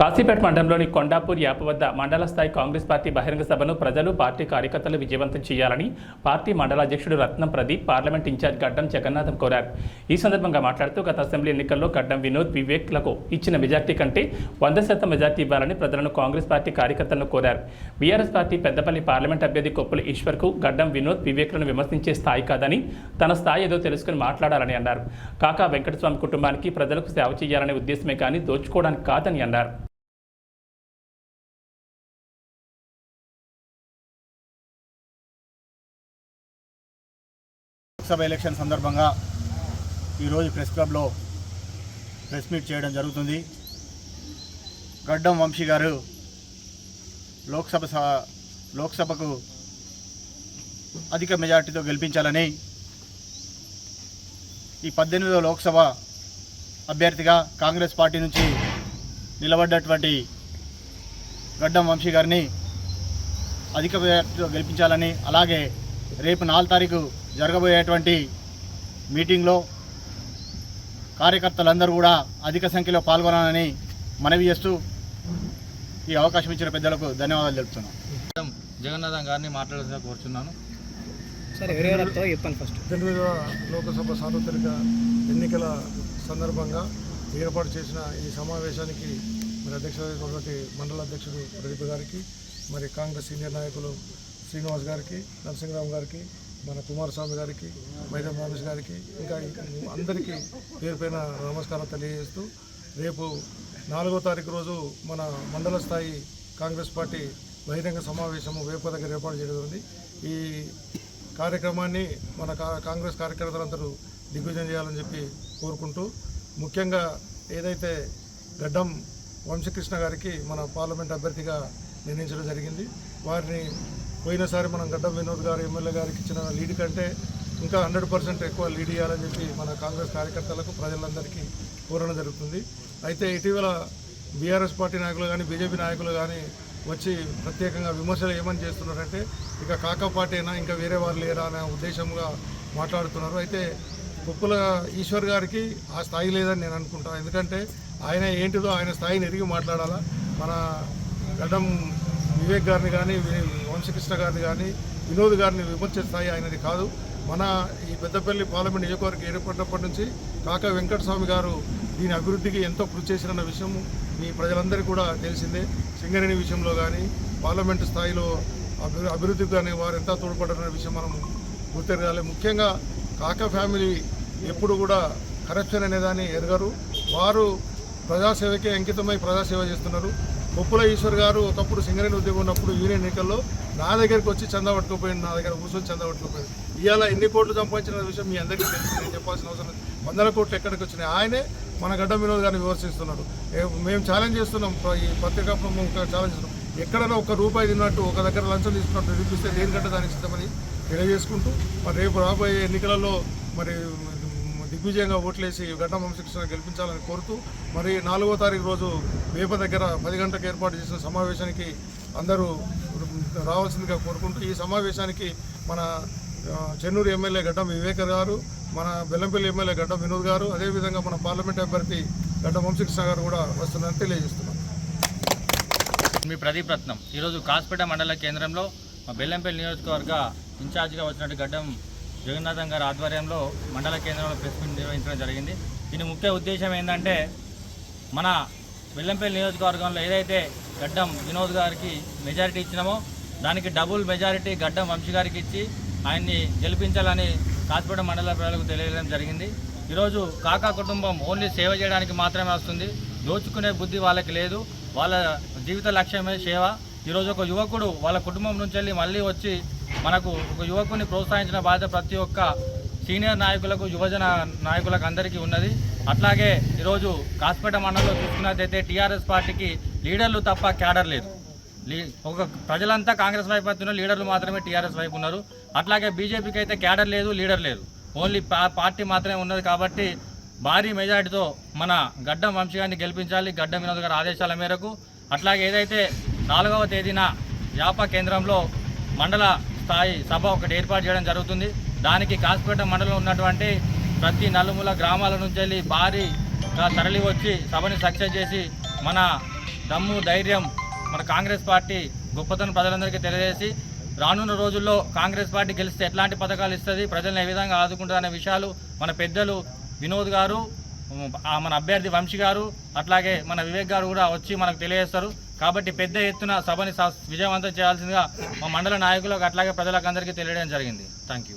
కాశీపేట మండలంలోని కొండాపూర్ యాప్ వద్ద మండల స్థాయి కాంగ్రెస్ పార్టీ బహిరంగ సభను ప్రజలు పార్టీ కార్యకర్తలు విజయవంతం చేయాలని పార్టీ మండల అధ్యక్షుడు రత్నం ప్రదీప్ పార్లమెంట్ ఇన్ఛార్జ్ గడ్డం జగన్నాథం కోరారు. ఈ సందర్భంగా మాట్లాడుతూ గత అసెంబ్లీ ఎన్నికల్లో గడ్డం వినోద్ వివేక్లకు ఇచ్చిన మెజార్టీ కంటే వంద శాతం మెజార్టీ ఇవ్వాలని ప్రజలను కాంగ్రెస్ పార్టీ కార్యకర్తలను కోరారు. బీఆర్ఎస్ పార్టీ పెద్దపల్లి పార్లమెంట్ అభ్యర్థి కొప్పుల ఈశ్వర్కు గడ్డం వినోద్ వివేక్లను విమర్శించే స్థాయి కాదని తన స్థాయి ఏదో తెలుసుకుని మాట్లాడాలని అన్నారు. కాకా వెంకటస్వామి కుటుంబానికి ప్రజలకు సేవ చేయాలనే ఉద్దేశమే కానీ దోచుకోవడానికి కాదని అన్నారు. లోక్సభ ఎలక్షన్ సందర్భంగా ఈరోజు ప్రెస్ క్లబ్లో ప్రెస్ మీట్ చేయడం జరుగుతుంది. గడ్డం వంశీ గారు లోక్సభ స- లోక్సభకు అధిక మెజార్టీతో గెలిపించాలని ఈ పద్దెనిమిదవ లోక్సభ అభ్యర్థిగా కాంగ్రెస్ పార్టీ నుంచి నిలబడ్డటువంటి గడ్డం వంశీ గారిని అధిక మెజార్టీతో గెలిపించాలని అలాగే రేపు నాలుగు తారీఖు జరగబోయేటువంటి మీటింగ్లో కార్యకర్తలందరూ కూడా అధిక సంఖ్యలో పాల్గొనాలని మనవి చేస్తూ ఈ అవకాశం ఇచ్చిన పెద్దలకు ధన్యవాదాలు తెలుపుతున్నాను జగన్నాథం గారిని మాట్లాడాల్సిన కోరుచున్నాను. చెప్పండి ఫస్ట్ ఎనిమిదవ లోకసభ సార్వత్రిక ఎన్నికల సందర్భంగా ఏర్పాటు చేసిన ఈ సమావేశానికి మరి అధ్యక్షుడైనటువంటి మండల అధ్యక్షుడు ప్రదీప్ గారికి మరి కాంగ్రెస్ సీనియర్ నాయకులు శ్రీనివాస్ గారికి నరసింహరావు గారికి మన కుమారస్వామి గారికి మైదం రమేష్ గారికి ఇంకా అందరికీ పేరు పైన నమస్కారం తెలియజేస్తూ రేపు నాలుగో తారీఖు రోజు మన మండల స్థాయి కాంగ్రెస్ పార్టీ బహిరంగ సమావేశము వేప దగ్గర ఏర్పాటు చేయడం ఈ కార్యక్రమాన్ని మన కా- కాంగ్రెస్ కార్యకర్తలందరూ దిగ్విజయం చేయాలని చెప్పి కోరుకుంటూ ముఖ్యంగా ఏదైతే గడ్డం వంశకృష్ణ గారికి మన పార్లమెంట్ అభ్యర్థిగా నిర్ణయించడం జరిగింది. వారిని పోయినసారి మనం గడ్డం వినోద్ గారు ఎమ్మెల్యే గారికి ఇచ్చిన లీడ్ కంటే ఇంకా హండ్రెడ్ పర్సెంట్ ఎక్కువ లీడ్ ఇవ్వాలని చెప్పి మన కాంగ్రెస్ కార్యకర్తలకు ప్రజలందరికీ కోరడం జరుగుతుంది. అయితే ఇటీవల బీఆర్ఎస్ పార్టీ నాయకులు కానీ బీజేపీ నాయకులు కానీ వచ్చి ప్రత్యేకంగా విమర్శలు ఏమని చేస్తున్నారంటే ఇక కాకా అయినా ఇంకా వేరే వాళ్ళు లేరా అనే ఉద్దేశంగా మాట్లాడుతున్నారు. అయితే ఉప్పుల ఈశ్వర్ గారికి ఆ స్థాయి లేదని నేను అనుకుంటాను ఎందుకంటే ఆయన ఏంటిదో ఆయన స్థాయిని ఎరిగి మాట్లాడాలా. మన గడ్డం వివేక్ గారిని కానీ వంశకృష్ణ గారిని కానీ వినోద్ గారిని విమర్శించే స్థాయి ఆయనది కాదు. మన ఈ పెద్దపల్లి పార్లమెంట్ నియోజకవర్గం ఏర్పడినప్పటి నుంచి కాకా వెంకటస్వామి గారు దీని అభివృద్ధికి ఎంతో కృషి చేసిన విషయం మీ ప్రజలందరికీ కూడా తెలిసిందే. సింగరేణి విషయంలో కానీ పార్లమెంటు స్థాయిలో అభి అభివృద్ధికి కానీ వారు ఎంత తోడ్పడారనే విషయం మనం గుర్తెరగాలి ముఖ్యంగా కాకా ఫ్యామిలీ ఎప్పుడు కూడా కరప్షన్ అనేదాన్ని ఎరగరు. వారు ప్రజాసేవకే అంకితమై ప్రజాసేవ చేస్తున్నారు. బొప్పుల ఈశ్వర్ గారు ఒకప్పుడు సింగరేణి ఉద్యోగం ఉన్నప్పుడు యూనియన్ ఎన్నికల్లో నా దగ్గరికి వచ్చి చందా పట్టుకుపోయింది నా దగ్గర కూర్చొని చందా పట్టుకుపోయింది ఇవాళ ఎన్ని కోట్లు సంపాదించిన విషయం మీ అందరికీ తెలుసు నేను చెప్పాల్సిన అవసరం లేదు. వందల కోట్లు ఎక్కడికి వచ్చినాయి? ఆయనే మన గడ్డ వినోద్ గారిని విమర్శిస్తున్నాడు. మేము ఛాలెంజ్ చేస్తున్నాం ఈ పత్రికా ఛాలెంజ్ చేస్తున్నాం. ఎక్కడైనా ఒక రూపాయి తిన్నట్టు ఒక దగ్గర లంచం తీసుకున్నట్టు నిరూపిస్తే దేనికంటే దానికి ఇష్టమని తెలియజేసుకుంటూ మరి రేపు రాబోయే ఎన్నికలలో మరి దిగ్విజయంగా ఓట్లేసి గడ్డ వంశకృష్ణ గెలిపించాలని కోరుతూ మరి నాలుగో తారీఖు రోజు వేప దగ్గర పది గంటలకు ఏర్పాటు చేసిన సమావేశానికి అందరూ రావాల్సిందిగా కోరుకుంటూ ఈ సమావేశానికి మన చెన్నూరు ఎమ్మెల్యే గడ్డం వివేకర్ గారు మన బెల్లంపల్లి ఎమ్మెల్యే గడ్డం వినోద్ గారు అదేవిధంగా మన పార్లమెంట్ అభ్యర్థి గడ్డం వంశకృష్ణ గారు కూడా వస్తున్నారని తెలియజేస్తున్నాం. మీ ప్రదీప్ రత్నం. ఈరోజు కాస్పేట మండల కేంద్రంలో మా బెల్లంపల్లి నియోజకవర్గ ఇన్ఛార్జిగా వచ్చినట్టు గడ్డం జగన్నాథం గారి ఆధ్వర్యంలో మండల కేంద్రంలో ప్రెస్ మీట్ నిర్వహించడం జరిగింది. దీని ముఖ్య ఉద్దేశం ఏంటంటే మన వెల్లంపల్లి నియోజకవర్గంలో ఏదైతే గడ్డం వినోద్ గారికి మెజారిటీ ఇచ్చినామో దానికి డబుల్ మెజారిటీ గడ్డం వంశీ గారికి ఇచ్చి ఆయన్ని గెలిపించాలని కాస్పేట మండల ప్రజలకు తెలియడం జరిగింది. ఈరోజు కాకా కుటుంబం ఓన్లీ సేవ చేయడానికి మాత్రమే వస్తుంది. దోచుకునే బుద్ధి వాళ్ళకి లేదు. వాళ్ళ జీవిత లక్ష్యమే సేవ. ఈరోజు ఒక యువకుడు వాళ్ళ కుటుంబం నుంచి వెళ్ళి మళ్ళీ వచ్చి మనకు ఒక యువకుని ప్రోత్సహించిన బాధ్యత ప్రతి ఒక్క సీనియర్ నాయకులకు యువజన నాయకులకు అందరికీ ఉన్నది. అట్లాగే ఈరోజు కాస్పేట మండలంలో చూసుకున్నట్లయితే టీఆర్ఎస్ పార్టీకి లీడర్లు తప్ప క్యాడర్ లేదు. లీ- ఒక ప్రజలంతా కాంగ్రెస్ వైపు వస్తున్నారు లీడర్లు మాత్రమే టీఆర్ఎస్ వైపు ఉన్నారు. అట్లాగే బీజేపీకి అయితే క్యాడర్ లేదు లీడర్ లేదు. ఓన్లీ పార్టీ మాత్రమే ఉన్నది కాబట్టి భారీ మెజార్టీతో మన గడ్డం వంశీగారిని గెలిపించాలి గడ్డం వినోద్ గారి ఆదేశాల మేరకు. అట్లాగే ఏదైతే నాలుగవ తేదీన యాప కేంద్రంలో మండల స్థాయి సభ ఒకటి ఏర్పాటు చేయడం జరుగుతుంది. దానికి కాసుపేట మండలంలో ఉన్నటువంటి ప్రతి నలుమూల గ్రామాల నుంచి వెళ్ళి భారీగా తరలి వచ్చి సభని సక్సెస్ చేసి మన దమ్ము ధైర్యం మన కాంగ్రెస్ పార్టీ గొప్పతనం ప్రజలందరికీ తెలియజేసి రానున్న రోజుల్లో కాంగ్రెస్ పార్టీ గెలిస్తే ఎట్లాంటి పథకాలు ఇస్తుంది ప్రజలను ఏ విధంగా ఆదుకుంటుంది విషయాలు మన పెద్దలు వినోద్ గారు మన అభ్యర్థి వంశీ గారు అట్లాగే మన వివేక్ గారు కూడా వచ్చి మనకు తెలియజేస్తారు. కాబట్టి పెద్ద ఎత్తున సభని స- విజయవంతం చేయాల్సిందిగా మా మండల నాయకులకు అట్లాగే ప్రజలకు అందరికీ తెలియడం జరిగింది. Thank you